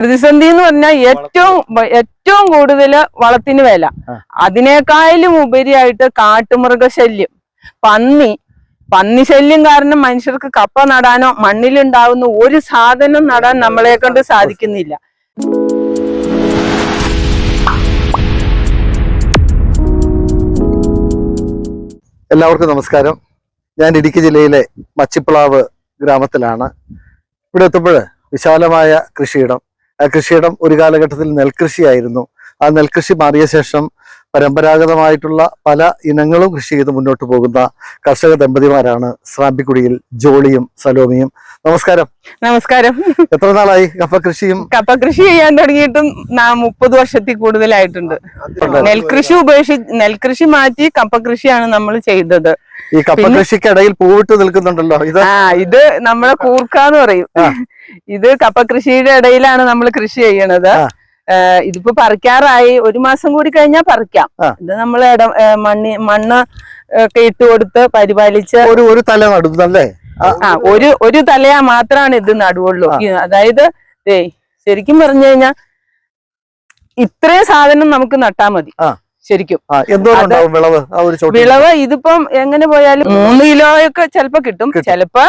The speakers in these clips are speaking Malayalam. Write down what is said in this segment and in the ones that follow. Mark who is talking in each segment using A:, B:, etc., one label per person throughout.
A: പ്രതിസന്ധി എന്ന് പറഞ്ഞാൽ ഏറ്റവും ഏറ്റവും കൂടുതൽ വളത്തിന് വില. അതിനേക്കാളും ഉപരിയായിട്ട് കാട്ടുമൃഗശല്യം. പന്നി. പന്നി ശല്യം കാരണം മനുഷ്യർക്ക് കപ്പ നടാനോ മണ്ണിലുണ്ടാവുന്ന ഒരു സാധനം നടാൻ നമ്മളെ കൊണ്ട് സാധിക്കുന്നില്ല.
B: എല്ലാവർക്കും നമസ്കാരം. ഞാൻ ഇടുക്കി ജില്ലയിലെ മച്ചിപ്ലാവ് ഗ്രാമത്തിലാണ്. ഇവിടെ എത്തുമ്പോൾ വിശാലമായ കൃഷിയിടം കൃഷിയിടം ഒരു കാലഘട്ടത്തിൽ നെൽകൃഷിയായിരുന്നു. ആ നെൽകൃഷി മാറിയ ശേഷം പരമ്പരാഗതമായിട്ടുള്ള പല ഇനങ്ങളും കൃഷി ചെയ്ത് മുന്നോട്ട് പോകുന്ന കർഷക ദമ്പതിമാരാണ് സ്രാമ്പിക്കുടിയിൽ ജോളിയും സലോമിയും. നമസ്കാരം.
A: നമസ്കാരം.
B: എത്ര നാളായി കപ്പ കൃഷിയും?
A: കപ്പ കൃഷി ചെയ്യാൻ തുടങ്ങിയിട്ടും മുപ്പത് വർഷത്തിൽ കൂടുതലായിട്ടുണ്ട്. നെൽകൃഷി ഉപേക്ഷി നെൽകൃഷി മാറ്റി കപ്പ കൃഷിയാണ് നമ്മൾ ചെയ്തത്.
B: ഈ കപ്പ കൃഷിക്കിടയിൽ പൂവിട്ട് നിൽക്കുന്നുണ്ടല്ലോ. ഇത്
A: ആ ഇത് നമ്മളെ കൂർക്കാന്ന് പറയും. ഇത് കപ്പ കൃഷിയുടെ ഇടയിലാണ് നമ്മൾ കൃഷി ചെയ്യണത്. ഇതിപ്പോ പറിക്കാറായി. ഒരു മാസം കൂടി കഴിഞ്ഞാൽ പറിക്കാം. ഇത് നമ്മൾ ഇട ഏഹ് മണ്ണ് ഒക്കെ ഇട്ട് കൊടുത്ത് പരിപാലിച്ച്
B: ഒരു ഒരു തല നടുന്നല്ലേ
A: ആ. ഒരു ഒരു തലയാ മാത്രമാണ് ഇത് നടുവുള്ളൂ. അതായത് ശരിക്കും പറഞ്ഞു കഴിഞ്ഞാ ഇത്രയും സാധനം നമുക്ക് നട്ടാ മതി. ശരിക്കും.
B: വിളവ്?
A: ഇതിപ്പം എങ്ങനെ പോയാലും മൂന്ന് കിലോയൊക്കെ ചിലപ്പോ കിട്ടും. ചിലപ്പോ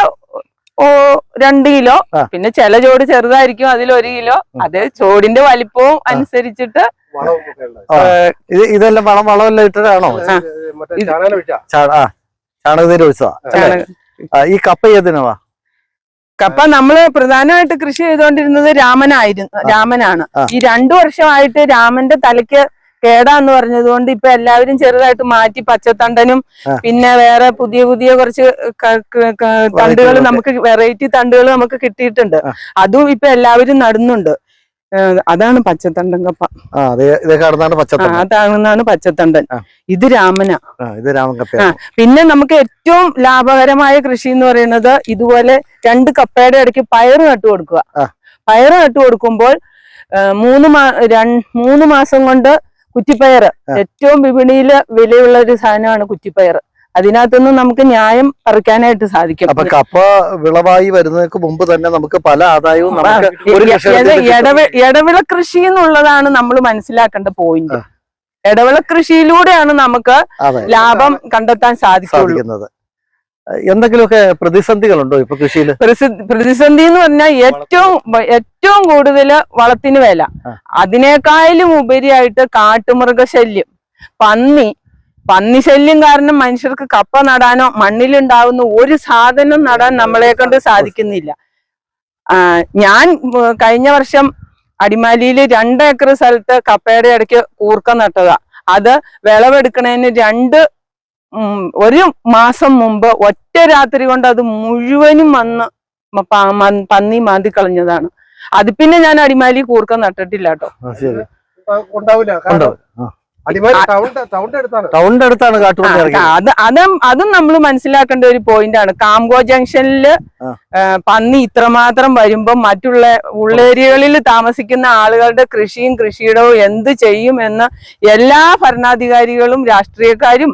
A: രണ്ട് കിലോ. പിന്നെ ചില ചോട് ചെറുതായിരിക്കും അതിൽ ഒരു കിലോ. അത് ചോടിന്റെ വലിപ്പവും അനുസരിച്ചിട്ട്.
B: ഇത് ഇതെല്ലാം വളം വളമെല്ലാം ഒഴിച്ചതാ. ആ, ഈ കപ്പ ഏതിനവാ
A: കപ്പ നമ്മൾ പ്രധാനമായിട്ട് കൃഷി ചെയ്തുകൊണ്ടിരുന്നത് രാമനായിരുന്നു രാമനാണ്. ഈ രണ്ടു വർഷമായിട്ട് രാമന്റെ തലയ്ക്ക് കേടാന്ന് പറഞ്ഞതുകൊണ്ട് ഇപ്പൊ എല്ലാവരും ചെറുതായിട്ട് മാറ്റി പച്ചത്തണ്ടനും പിന്നെ വേറെ പുതിയ പുതിയ കുറച്ച് തണ്ടുകൾ. നമുക്ക് വെറൈറ്റി തണ്ടുകൾ നമുക്ക് കിട്ടിയിട്ടുണ്ട്. അതും ഇപ്പൊ എല്ലാവരും നടുന്നുണ്ട്. അതാണ് പച്ചത്തണ്ടൻ കപ്പ. അതാണ് പച്ചത്തണ്ടൻ. ഇത് രാമന.
B: ഇത് രാമൻ കപ്പ
A: പിന്നെ നമുക്ക് ഏറ്റവും ലാഭകരമായ കൃഷി എന്ന് പറയുന്നത് ഇതുപോലെ രണ്ട് കപ്പയുടെ ഇടയ്ക്ക് പയറ് നട്ടു കൊടുക്കുക.
B: പയർ
A: പയറ് നട്ടു കൊടുക്കുമ്പോൾ മൂന്ന് മാ മൂന്ന് മാസം കൊണ്ട് കുറ്റിപ്പയറ്.
B: ആ.
A: ഏറ്റവും വിപണിയിൽ വിലയുള്ള ഒരു സാധനമാണ് കുറ്റിപ്പയർ അതിനകത്തുനിന്ന് നമുക്ക് ന്യായം പറിക്കാനായിട്ട് സാധിക്കും.
B: അപ്പൊ കപ്പ വിളവായി വരുന്നതിന് മുമ്പ് തന്നെ നമുക്ക് പല ആദായവും
A: ഇടവിള കൃഷി എന്നുള്ളതാണ് നമ്മൾ മനസ്സിലാക്കേണ്ട പോയിന്റ്. ഇടവിള കൃഷിയിലൂടെയാണ് നമുക്ക് ലാഭം കണ്ടെത്താൻ
B: സാധിക്കുന്നത്. എന്തെങ്കിലുമൊക്കെ പ്രതിസന്ധികളുണ്ടോ ഇപ്പൊ കൃഷിയിൽ?
A: പ്രതിസന്ധി എന്ന് പറഞ്ഞാൽ ഏറ്റവും ഏറ്റവും കൂടുതൽ വളത്തിന് വില. അതിനേക്കാളും ഉപരിയായിട്ട് കാട്ടുമൃഗശല്യം. പന്നി. പന്നി ശല്യം കാരണം മനുഷ്യർക്ക് കപ്പ നടാനോ മണ്ണിലുണ്ടാവുന്ന ഒരു സാധനം നടാൻ നമ്മളെ കൊണ്ട് സാധിക്കുന്നില്ല. ഞാൻ കഴിഞ്ഞ വർഷം അടിമാലിയിൽ രണ്ട് ഏക്കർ സ്ഥലത്ത് കപ്പയുടെ ഇടയ്ക്ക് കൂർക്ക നട്ടതാ. അത് വിളവെടുക്കണതിന് രണ്ട് ഒരു മാസം മുമ്പ് ഒറ്റ രാത്രി കൊണ്ട് അത് മുഴുവനും വന്ന് പന്നി മാന്തി കളഞ്ഞതാണ്. അത് പിന്നെ ഞാൻ അടിമാലി കൂർക്ക നട്ടിട്ടില്ല കേട്ടോ.
B: ടൗണിന്റെ അടുത്താണ്. കാട്ടുപന്നി
A: അത് അതും അതും നമ്മൾ മനസ്സിലാക്കേണ്ട ഒരു പോയിന്റ് ആണ്. കാംഗോ ജംഗ്ഷനിൽ പന്നി ഇത്രമാത്രം വരുമ്പോൾ മറ്റുള്ള ഉള്ളേരിയകളിൽ താമസിക്കുന്ന ആളുകളുടെ കൃഷിയും കൃഷിയിടവും എന്ത് ചെയ്യും എന്ന് എല്ലാ ഭരണാധികാരികളും രാഷ്ട്രീയക്കാരും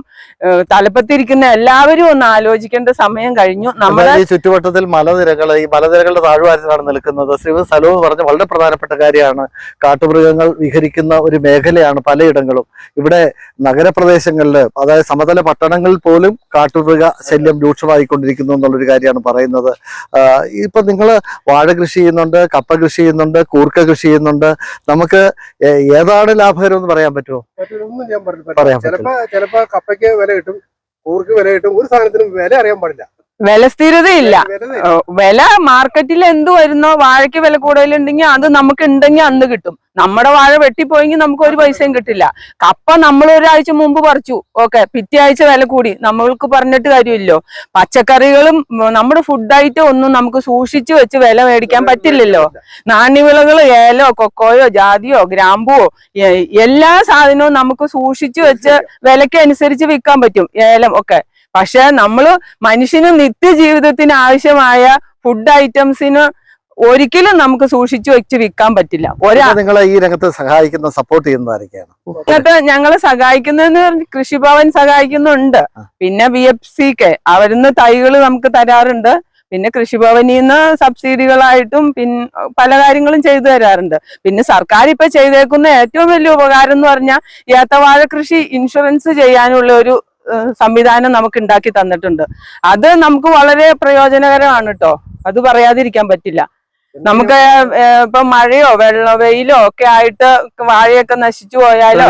A: തലപ്പത്തിരിക്കുന്ന എല്ലാവരും ഒന്ന് ആലോചിക്കേണ്ട സമയം കഴിഞ്ഞു. നമ്മുടെ
B: ഈ ചുറ്റുവട്ടത്തിൽ മലനിരകൾ ഈ മലനിരകളുടെ താഴ്വാരത്തിലാണ് നിൽക്കുന്നത്. ശ്രീ സലോ പറഞ്ഞ വളരെ പ്രധാനപ്പെട്ട കാര്യമാണ്. കാട്ടുമൃഗങ്ങൾ വിഹരിക്കുന്ന ഒരു മേഖലയാണ് പലയിടങ്ങളും. ഇവിടെ നഗരപ്രദേശങ്ങളിൽ അതായത് സമതല പട്ടണങ്ങളിൽ പോലും കാട്ടുമൃഗ ശല്യം രൂക്ഷമായിക്കൊണ്ടിരിക്കുന്നു എന്നുള്ളൊരു കാര്യമാണ് പറയുന്നത്. ഇപ്പം നിങ്ങൾ വാഴ കൃഷി ചെയ്യുന്നുണ്ട് കപ്പ കൃഷി ചെയ്യുന്നുണ്ട് കൂർക്ക കൃഷി ചെയ്യുന്നുണ്ട്. നമുക്ക് ഏതാണ് ലാഭകരം എന്ന് പറയാൻ പറ്റുമോ? പറയാൻ
C: ചിലപ്പോ ചിലപ്പോ കപ്പയ്ക്ക് വില കിട്ടും കൂർക്ക് വില കിട്ടും ഒരു സാധനത്തിനും വില അറിയാൻ പാടില്ല.
A: വില സ്ഥിരതയില്ല.
C: വില
A: മാർക്കറ്റിൽ എന്ത് വരുന്നോ വാഴയ്ക്ക് വില കൂടുതലുണ്ടെങ്കിൽ അത് നമുക്ക് ഉണ്ടെങ്കിൽ അന്ന് കിട്ടും. നമ്മുടെ വാഴ വെട്ടിപ്പോയെങ്കിൽ നമുക്ക് ഒരു പൈസയും കിട്ടില്ല. കപ്പ നമ്മൾ ഒരാഴ്ച മുമ്പ് പറിച്ചു. ഓക്കെ പിറ്റേ ആഴ്ച വില കൂടി. നമ്മൾക്ക് പറഞ്ഞിട്ട് കാര്യമില്ലോ പച്ചക്കറികളും നമ്മുടെ ഫുഡ് ഐറ്റം ഒന്നും നമുക്ക് സൂക്ഷിച്ചു വെച്ച് വില മേടിക്കാൻ പറ്റില്ലല്ലോ. നാണ്യവിളകൾ ഏലോ കൊക്കോയോ ജാതിയോ ഗ്രാമ്പുവോ എല്ലാ സാധനവും നമുക്ക് സൂക്ഷിച്ചു വെച്ച് വിലക്ക് അനുസരിച്ച് വിൽക്കാൻ പറ്റും. ഏലം ഒക്കെ പക്ഷെ നമ്മൾ മനുഷ്യന് നിത്യജീവിതത്തിന് ആവശ്യമായ ഫുഡ് ഐറ്റംസിന് ഒരിക്കലും നമുക്ക് സൂക്ഷിച്ചു വെച്ച് വിൽക്കാൻ പറ്റില്ല. ഒരാൾ
B: നിങ്ങളെ ഈ രംഗത്ത് സഹായിക്കുന്ന സപ്പോർട്ട് ചെയ്യുന്നതായിരിക്കാണ്.
A: എന്നിട്ട് ഞങ്ങളെ സഹായിക്കുന്നതെന്ന് കൃഷിഭവൻ സഹായിക്കുന്നുണ്ട്. പിന്നെ ബി എഫ് സി കെ അവരിന്ന് തൈകൾ നമുക്ക് തരാറുണ്ട്. പിന്നെ കൃഷിഭവനിൽ നിന്ന് സബ്സിഡികളായിട്ടും പിന്നെ പല കാര്യങ്ങളും ചെയ്തു തരാറുണ്ട്. പിന്നെ സർക്കാർ ഇപ്പൊ ചെയ്തേക്കുന്ന ഏറ്റവും വലിയ ഉപകാരം എന്ന് പറഞ്ഞാൽ ഏത്തവാഴ കൃഷി ഇൻഷുറൻസ് ചെയ്യാനുള്ള ഒരു സംവിധാനം നമുക്ക് ഉണ്ടാക്കി തന്നിട്ടുണ്ട്. അത് നമുക്ക് വളരെ പ്രയോജനകരമാണ് കേട്ടോ അത് പറയാതിരിക്കാൻ പറ്റില്ല. നമുക്ക് ഇപ്പൊ മഴയോ വെള്ള വെയിലോ ഒക്കെ ആയിട്ട് വാഴയൊക്കെ നശിച്ചു പോയാലോ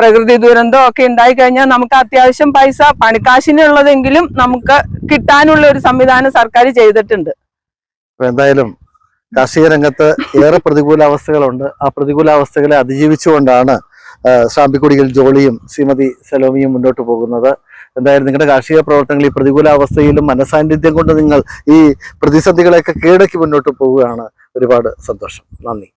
B: പ്രകൃതി ദുരന്തം
A: ഒക്കെ ഉണ്ടായി കഴിഞ്ഞാൽ നമുക്ക് അത്യാവശ്യം പൈസ പണിക്കാശിനുള്ളതെങ്കിലും നമുക്ക് കിട്ടാനുള്ള ഒരു സംവിധാനം സർക്കാർ ചെയ്തിട്ടുണ്ട്.
B: എന്തായാലും കാർഷിക രംഗത്ത് ഏറെ പ്രതികൂലാവസ്ഥകളുണ്ട്. ആ പ്രതികൂല അവസ്ഥകളെ അതിജീവിച്ചുകൊണ്ടാണ് ആ, ശ്രാമ്പിക്കുടിയിൽ ജോളിയും ശ്രീമതി സലോമിയും മുന്നോട്ട് പോകുന്നത്. എന്തായാലും നിങ്ങളുടെ കാർഷിക പ്രവർത്തനങ്ങൾ ഈ പ്രതികൂലാവസ്ഥയിലും മനസാന്നിധ്യം കൊണ്ട് നിങ്ങൾ ഈ പ്രതിസന്ധികളെയൊക്കെ കീഴടക്കി മുന്നോട്ട് പോവുകയാണ് ഒരുപാട് സന്തോഷം. നന്ദി.